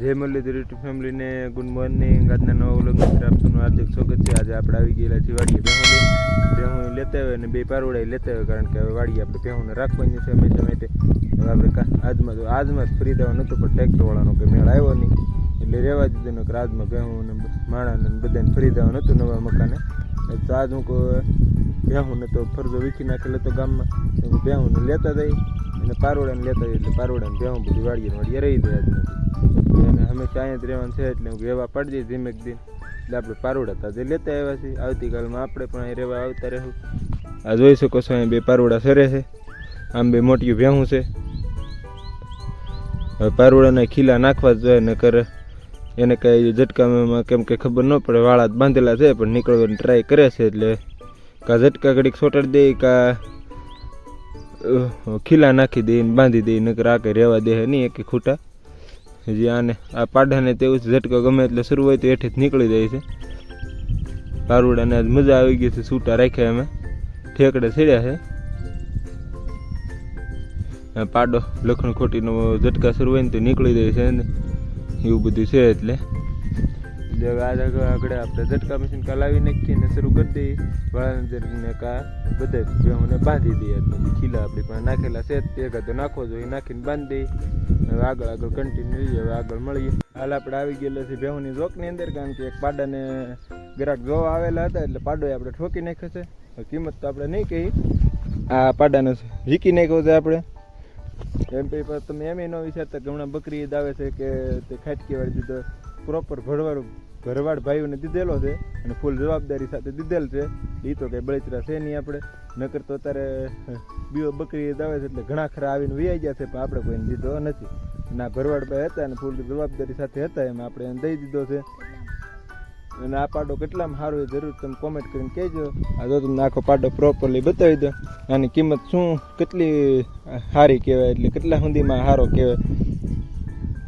જય મુરલીધર યુટ્યુબ ફેમિલીને good morning. આજના નવા વ્લોગ મિત્ર આપનું હાર્દિક સ્વાગત છે. આજે આપણે આવી ગયેલા છીએ વાડીએ ભેહું ભેહું લેતા હોય અને બે પારોડાઈ લેતા હોય કારણ કે હવે વાડીએ આપણે ભેહુંને રાખવાની છે. હંમેશા માટે હવે આપણે આજમાં તો આજમાં જ ફ્રી થવાનું હતું, પણ ટ્રેક્ટરવાળાનો કંઈ મેળ આવ્યો નહીં. એટલે રહેવા દીધું કે આજમાં ભેહું ને માણાને બધાને ફરી દેવાનું નહોતું નવા મકાને. તો આજ હું ભેહુંને તો ફરજો વીખી નાખેલો તો ગામમાં ભેહુંને લેતા જઈ અને પારોડાને લેતા જઈ. એટલે પારોડાને ભેહું બધી વાડીએ વાડીએ રહી જાય હંમેશા અહીંયા જ રહેવાનું છે એટલે હું રહેવા પડી ધીમે એક દિન. એટલે આપણે પારોડા તાજે લેતા આવ્યા છીએ. આવતીકાલમાં આપણે પણ અહીં રહેવા આવતા રહેવું આ જોઈ શકો છો અહીં બે પારોડા સરે છે. આમ બે મોટી ભેહું છે. હવે પારોડાના ખીલા નાખવા જ જોઈએ, નકર એને કાંઈ ઝટકામાં કેમ કે ખબર ન પડે, વાળા બાંધેલા છે, પણ નીકળવાની ટ્રાય કરે છે એટલે કા ઝટકા ઘડીક સોટાડી દે, કાં ખીલા નાખી દે ને બાંધી દે, નકર આ કંઈ રહેવા દે નહીં એક ખૂટા. હજી આને આ પાડાને તેવું જ ઝટકો ગમે એટલે શરૂ હોય તો હેઠે નીકળી જાય છે. પારુડાને આજ મજા આવી ગઈ છે સૂટા રાખ્યા અમે ઠેકડે છેડ્યા છે. પાડો લખણ ખોટીનો ઝટકા શરૂ હોય ને તો નીકળી જાય છે ને. એવું બધું છે એટલે. આગળ આગળ આપણે ઝટકા મશીન કા લાવી નાખીને શરૂ કરી દઈએ. વાળાને કા બધા મને બાંધી દઈએ. ખીલા આપણી પાસે નાખેલા છે. જ તે તો નાખવો જોઈએ, નાખીને બાંધી દઈએ. હવે આગળ આગળ કન્ટિન્યુ રહીએ, હવે આગળ મળીએ. હાલ આપણે આવી ગયેલા છીએ ભેહુની ચોકની અંદર, કારણ કે એક પાડાને ગ્રાહક જોવા આવેલા હતા, એટલે પાડોએ આપણે ઠોકી નાખ્યો છે. કિંમત તો આપણે નહીં કહી. આ પાડાને વીકી નાખ્યો છે આપણે. એમ પછી તમે એમ એનો વિચારતા કે હમણાં બકરી ઈદ આવે છે કે તે ખાટકી વાળી દીધો પ્રોપર ભરવાડ ભરવાડ ભાઈઓને દીધેલો છે અને ફૂલ જવાબદારી સાથે દીધેલ છે. એ તો કંઈ બળતરા છે નહીં આપણે. નકર તો અત્યારે બીઓ બકરી આવે છે એટલે ઘણા ખરા આવીને વ્યાઈ ગયા છે, પણ આપણે કોઈને દીધો નથી. ના ભરવાડ ભાઈ હતા અને ફૂલ જવાબદારી સાથે હતા, એમ આપણે એને દઈ દીધો છે. અને આ પાડો કેટલામાં સારો એ જરૂર તમે કોમેન્ટ કરીને કહેજો. આ જો તમને આખો પાડો પ્રોપરલી બતાવી દો આની કિંમત શું, કેટલી સારી કહેવાય, એટલે કેટલા સુધીમાં સારો કહેવાય.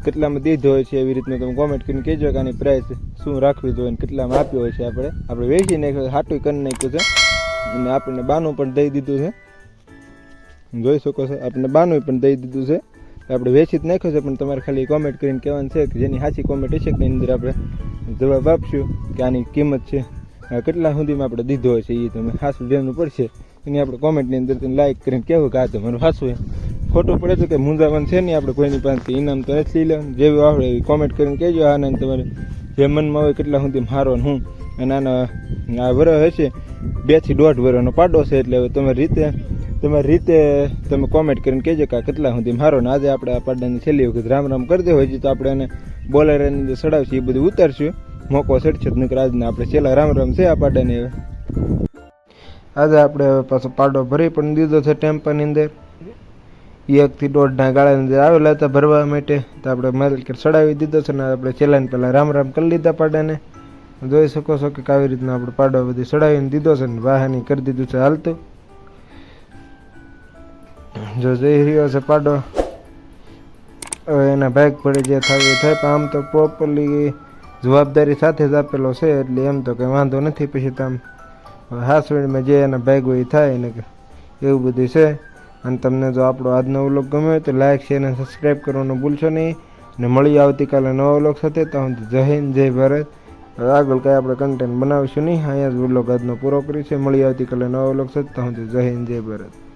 કેટલામાં દીધો હોય છે એવી રીતનું તમે કોમેન્ટ કરીને કહેજો કે આની પ્રાઇસ શું રાખવી જોઈએ અને કેટલામાં આપ્યો હોય છે આપણે. આપણે વેચી નાખ્યું હાટું કરી નાખ્યું છે. અને આપણને બાનું પણ દઈ દીધું છે. જોઈ શકો છો, આપણને બાનું પણ દઈ દીધું છે. આપણે વેચી જ નાખ્યું છે, પણ તમારે ખાલી કોમેન્ટ કરીને કહેવાનું છે કે જેની સાચી કોમેન્ટ હશે કે એની અંદર આપણે જવાબ આપશું કે આની કિંમત છે. કેટલા સુધીમાં આપણે દીધો હોય છે એ તમે હાસું જેનું પડશે. એની આપણે કોમેન્ટની અંદર લાઈક કરીને કહેવું કે આ તમારું હાસું એમ ખોટું પડે તો કે મૂંઝાવાનું છે નહીં. આપણે કોઈની પાસેથી ઇનામ તો નથી લઈ જેવું આવડે એવી કોમેન્ટ કરીને કહેજો આને તમારે જે મનમાં હોય કેટલા સુધી મારો હું? અને આના, આ વરસ હશે બેથી દોઢ વરોનો પાડો છે. એટલે હવે તમારી રીતે તમારી રીતે તમે કોમેન્ટ કરીને કહેજો કે કેટલા સુધી મારો ને આજે આપણે આ પાડાની છેલ્લી વખત રામ રામ કરી હોય છે તો આપણે એને બોલેરાની અંદર ચડાવશું, એ બધું ઉતારશું. મોકો સડશે નકર આજને આપણે છેલ્લા રામ રામ છે આ પાડાની. હવે આજે આપણે પાછો પાડો ભરી પણ દીધો છે ટેમ્પાની અંદર. એકથી દોઢના ગાળાની અંદર આવેલા હતા ભરવા માટે. તો આપણે માર્કેટ ચડાવી દીધો છે ને આપણે છેલ્લાને પહેલાં રામ રામ કરી લીધા પાડાને. જોઈ શકો છો કે આવી રીતના આપણે પાડો બધી ચડાવીને દીધો છે ને વાહની કરી દીધું છે હાલતું. જો જઈ રહ્યો છે પાડો. હવે એના ભાગ પડે જે એ થાય, પણ આમ તો પ્રોપરલી જવાબદારી સાથે જ આપેલો છે, એટલે એમ તો કંઈ વાંધો નથી પછી તો આમ. હાસવીડમાં જે એના ભાગ હોય થાય ને એવું બધું છે. અને તમને જો આપણો આજનો વ્લોગ ગમ્યો હોય તો લાઇક શેર અને સબસ્ક્રાઈબ કરવાનું ભૂલશો નહીં. અને મળી આવતીકાલે નવા વ્લોગ સાથે તો જય હિન્દ, જય ભારત. આગળ કાંઈ આપણે કન્ટેન્ટ બનાવીશું નહીં. અહીંયા જ વ્લોગ આજનો પૂરો કરીશું. મળી આવતીકાલે નવા વ્લોગ સાથે તો હું જય હિન્દ, જય ભારત.